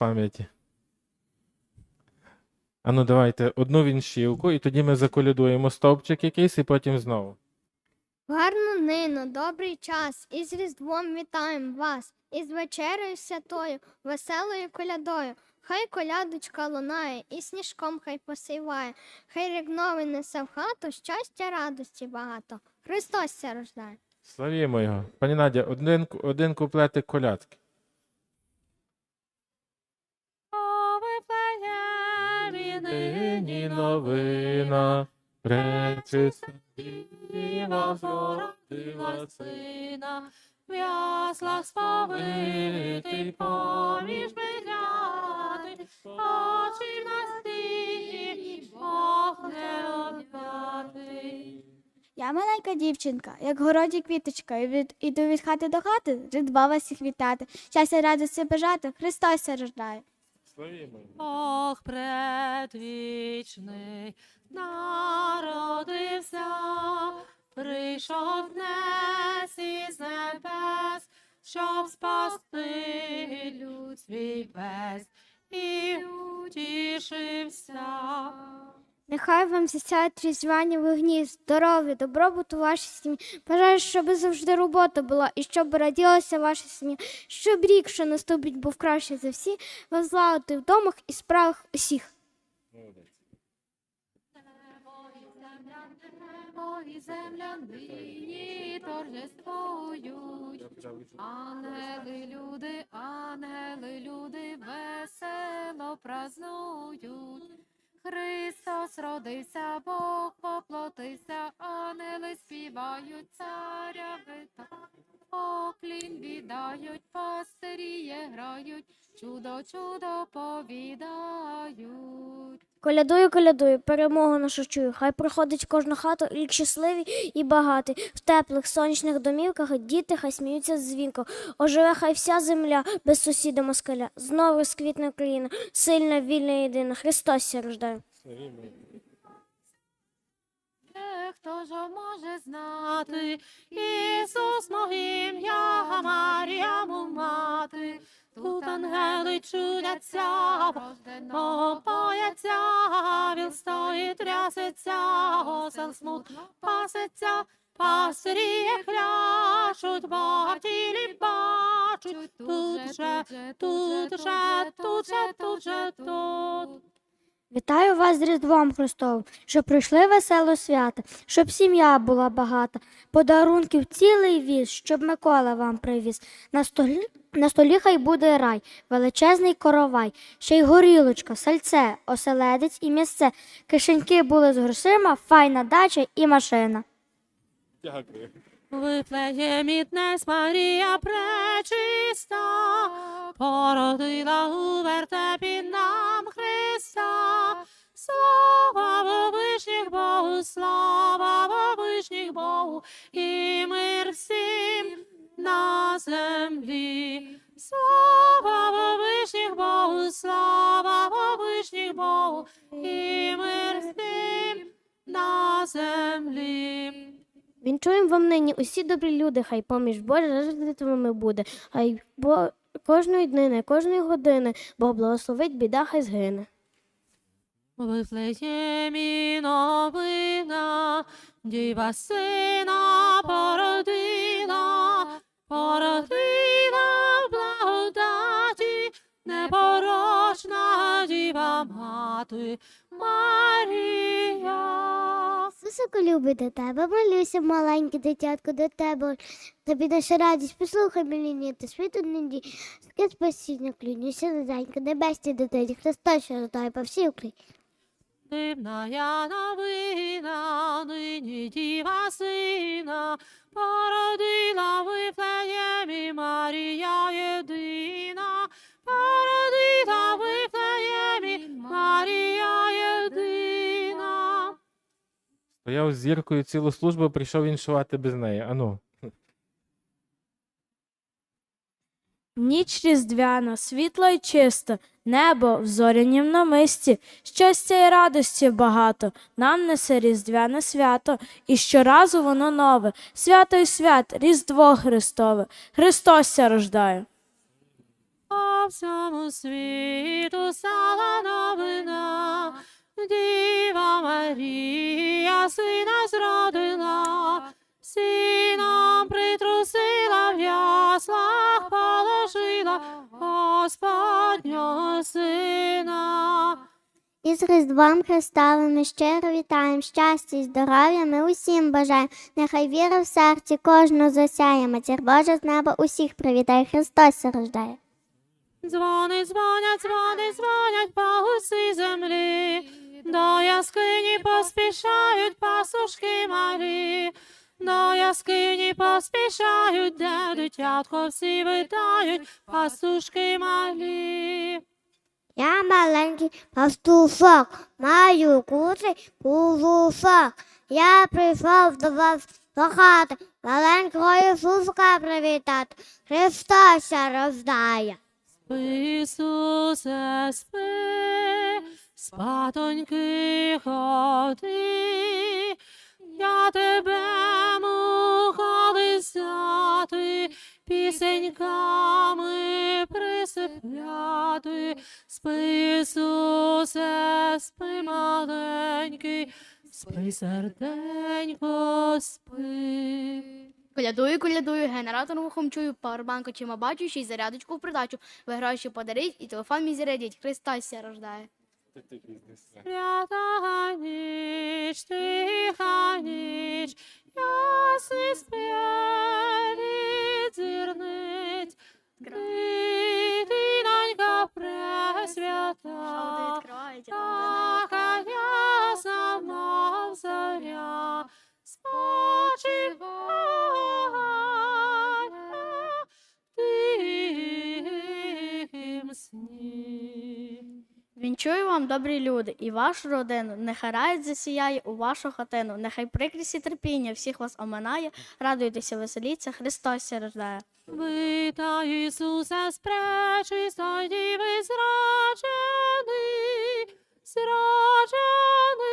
пам'яті. Ану, давайте одну вінщівку, і тоді ми заколядуємо стовпчик якийсь, і потім знову. Гарну нину, добрий час, і з Різдвом вітаємо вас, і з вечерею святою, веселою колядою. Хай колядочка лунає, і сніжком хай посиває, хай рік новий несе в хату, щастя, радості багато. Христос ся рождає. Славімо його. Пані Надя, один, один куплетик колядки. Нині новина, пречиста діва зродила сина, в яслах сповитий поміж бедляти, очі на стіні, Бог не. Я маленька дівчинка, як городі квіточка, і від, іду від хати до хати, ридба вас всіх вітати. Щастя, радості бажати, Христос рождає. Славімо його. Бог предвічний народився, прийшов днес із небес, щоб спасти люд свій весь і утішився. Нехай вам засяють різдвяні вогні, здоров'я, добробуту у вашій сім'ї. Бажаю, щоб завжди робота була і щоб раділася ваша сім'я, щоб рік, що наступить, був краще за всі, вас злагоди в домах і справах усіх. Небо і земля нині торжествують. Ангели, люди, ангели, люди весело празнують. Христос родився, Бог поплотився, ангели співають царя вита. Оклін віддають, пастиріє грають, чудо, чудо повідають. Колядую, колядую, перемогу нашу чую. Хай проходить кожну хату рік щасливий і багатий. В теплих сонячних домівках діти хай сміються з дзвінка. Оживе хай вся земля без сусіда москаля. Знову розквітне Україна, сильна, вільна, єдина. Христос ся рождає. Е, Хто ж може знати, Ісус мого ім'я, Марія мати, тут ангели чудяться, пояця, віл стоїть, трясеться, осел смутно пасеться, пастирі хляшуть, Бога в тілі бачуть, тут же, тут же, тут же, тут же, тут. Вітаю вас з Різдвом Христовим, щоб прийшли весело свято, щоб сім'я була багата, подарунків цілий віз, щоб Микола вам привіз. На столі, на столі хай буде рай, величезний коровай, ще й горілочка, сальце, оселедець і місце. Кишеньки були з грошима, файна дача і машина. Дякую. Виплеє днес Марія пречиста, породила у вертепі нам Христа. Слава во вишніх Богу, слава во вишніх Богу, і мир всім на землі. Слава во вишніх Богу, слава во вишніх Богу, і мир всім на землі. Вінчуємо вам нині усі добрі люди, хай поміж Божа житвами буде, хай бо кожної днини, кожної години Бог благословить, біда хай згине. Вифлеємі новина, діва сина породила, породила в благодаті, непорочна діва мати Марія. Високо любить до тебе, молюся, маленьке дитятко до тебе. Тобі наша радість, послухай мені, ти світу неді, таке спасіння клюнюся, незенька, небесні дитині, Христос, що рождає по всій Україні. Дивна я новина, нині діва сина, породила в Марія єдина, породила в Марія єдина. Стояв з зіркою цілу службу, прийшов іншувати без неї. Ану. Ніч різдвяна, світла й чиста, небо в зорянім намисті, щастя й радості багато, нам несе різдвяне свято, і щоразу воно нове, свято й свят, Різдво Христове, Христос ся рождає. по всьому світу стала новина. Діва Марія сина зродила, сіном притрусила Сина. Із Різдвом Христовим ми щиро вітаємо щастя і здоров'я ми усім бажаємо. Нехай віра в серці кожного засяє. Матір Божа з неба усіх привітає. Христос рождає. Дзвони дзвонять, дзвони дзвонять по усій землі, до яскині поспішають пасушки малі, до яскині поспішають, де дитятко всі витають, пастушки малі. Я маленький пастушок, маю куций кузушок. Я прийшов до вас до хати, маленького Ісуска привітати. Христос се рождає. Спи, Ісусе, спи, спатоньки ходи, я тебе муха лисяти, пісеньками присипляти. Спи, Ісусе, спи, маленький, спи, серденько, спи. Колядую, колядую, генератором вухом чую, павербанку чима бачу, ще й зарядочку в придачу. Ви гроші подарить і телефон мій зарядіть. Христос ся рождає. Свята ніч, тиха ніч, ясний спєлі дзирнить, нанька пресвята, відкриваєте, така вам, добрі люди, і вашу родину. Нехай рай засіяє у вашу хатину. Нехай прикрість і терпіння всіх вас оминає. Радуйтеся, веселіться, Христос рождає. Вита спречи спречистой діви зраджений, зраджений,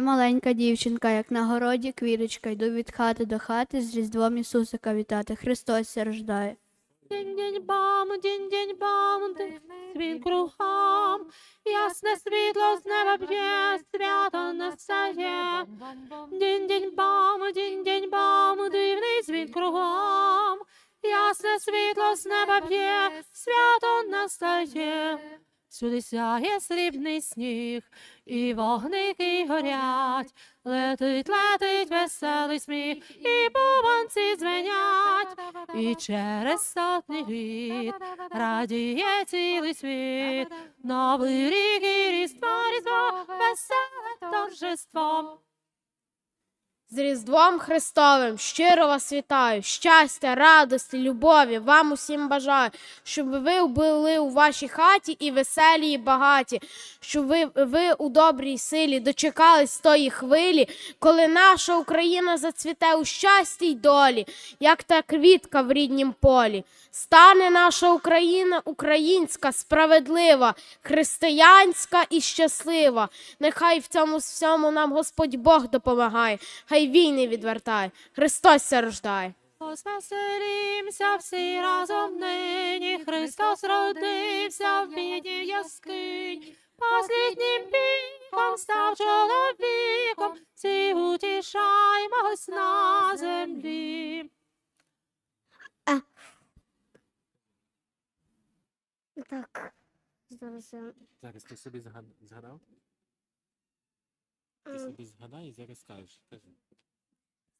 Маленька дівчинка, як на городі квіточка, йду від хати до хати з Різдвом Ісусика вітати. Христос рождає. Дінь-дінь-бам, дінь-дінь-бам, день світ кругом, ясне світло з неба б'є, свято настає. Дінь-дінь-бам, дінь-дінь-бам, дивний світ кругом, ясне світло з неба б'є, свято настає. Сюди сяє срібний сніг, і вогники горять, летить, летить веселий сміх, і бубонці дзвенять, і через сотні літ радіє цілий світ, новий рік і різдво, різдво, веселе торжество. З Різдвом Христовим! Щиро вас вітаю, щастя, радості, любові вам усім бажаю, щоб ви були у вашій хаті і веселі, і багаті, щоб ви, ви у добрій силі дочекались тої хвилі, коли наша Україна зацвіте у щасті й долі, як та квітка в ріднім полі. Стане наша Україна українська, справедлива, християнська і щаслива. Нехай в цьому всьому нам Господь Бог допомагає, хай війни відвертає. Христос ся рождає. Всі разом нині, Христос родився в бідній яскинь. Посліднім піком став чоловіком, всі утішаймось на землі. Так. Зараз я Зараз ти собі згад- згадав? Ти собі згадай і зараз скажеш. Кажи.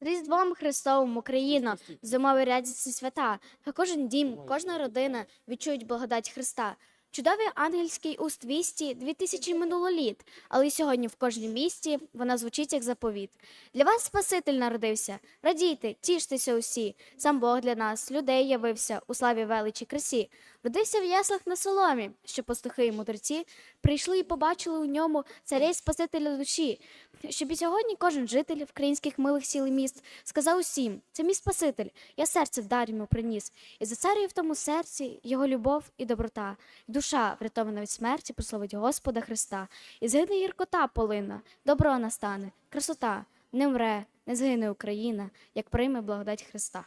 Різдвом Христовим Україна, зимові рядяться свята, та кожен дім, кожна родина відчують благодать Христа. Чудовий ангельський уст вісті дві тисячі минуло літ, але й сьогодні в кожній місті вона звучить як заповіт. Для вас Спаситель народився. Радійте, тіштеся усі. Сам Бог для нас, людей явився у славі величі красі. Родився в яслах на соломі, що пастухи і мудрці прийшли і побачили у ньому царя й спасителя душі. Щоб і сьогодні кожен житель українських милих сіл і міст сказав усім: це мій Спаситель, я серце в йому приніс, і за царю в тому серці його любов і доброта, і душа, врятована від смерті, прославить Господа Христа, і згине гіркота полина, добро настане, красота, не мре, не згине Україна, як прийме благодать Христа.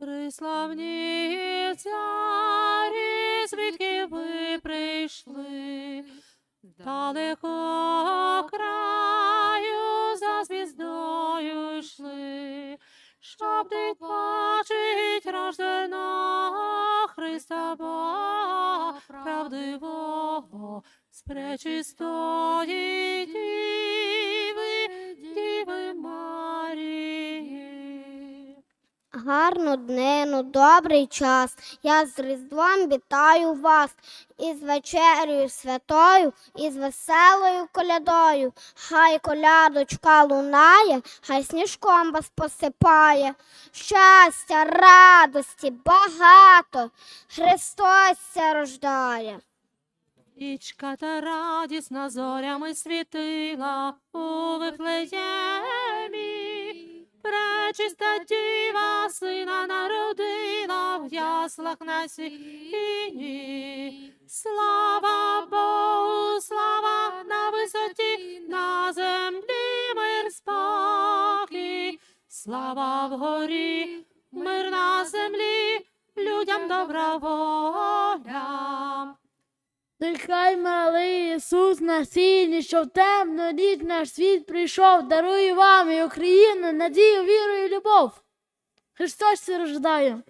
Приславні царі, звідки ви прийшли, з далекого краю за звіздою йшли, щоб ти бачить рожденого Христа Бога правдивого, з пречистої Гарну днину, добрий час. Я з Різдвом вітаю вас із вечерею святою, і з веселою колядою. Хай колядочка лунає, хай сніжком вас посипає. Щастя, радості багато. Христос ся рождає. Річка та радісна зорями світила у Вифлеємі. Пречиста діва сина народила в яслах на сіні. Слава Богу, слава на висоті, на землі мир спокій. Слава вгорі, мир на землі, людям добра воля. Нехай малий Ісус на сіні, що в темну ніч наш світ прийшов, дарує вам і Україну, надію, віру і любов. Христос се рождає.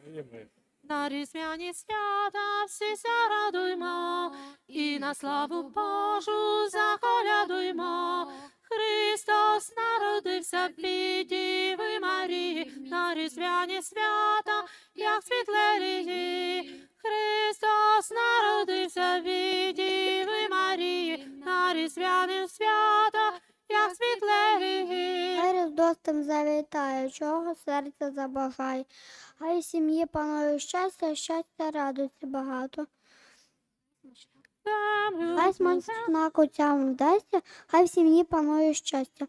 На різдвяні свята всі ся радуймо, і на славу Божу заколядуймо. Христос народився від Діви Марії, на різдвяні свята, як світлелії. Різдостом завітає, чого серце забажає. Хай сім'ї панує щастя, щастя, радості багато. Хай смачна котям вдасться, хай в сім'ї панує щастя.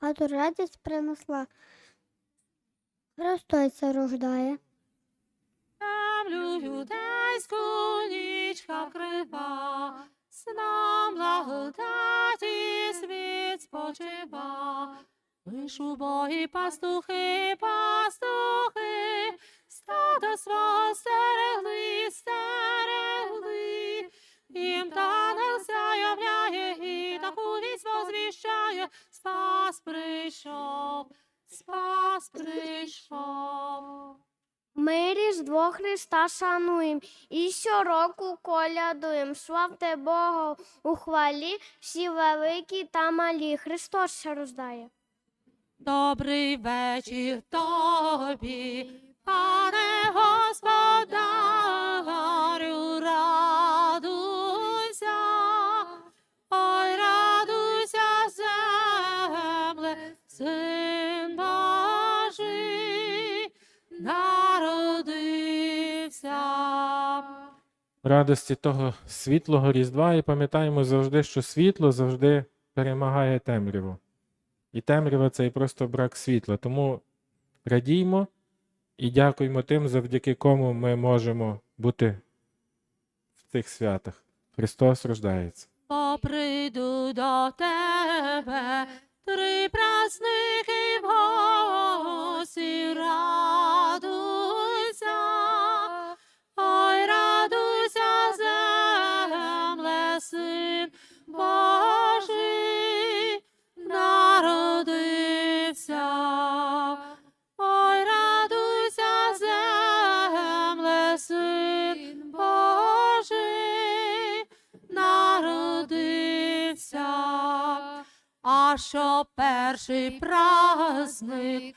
Хату радість принесла. Христос рождає. Землю юдейську нічка вкрива, сном благодаті світ спочива. Лиш убогі пастухи, пастухи, стадо свого стерегли, стерегли. Їм танел заявляє і таку вість возвіщає, спас прийшов, спас прийшов. Ми Різдво Христа шануєм і щороку колядуєм. Славте Бога у хвалі, всі великі та малі. Христос ще рождає. Добрий вечір тобі, пане господарю, радуйся, ой, радуйся, земле, син радості того світлого Різдва і пам'ятаємо завжди, що світло завжди перемагає темряву. І темрява це і просто брак світла. Тому радіймо і дякуємо тим, завдяки кому ми можемо бути в цих святах. Христос рождається. Поприйду до тебе, три праздники в гості, радуйся, перший праздник,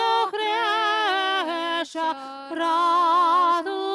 водохреща, радуйся,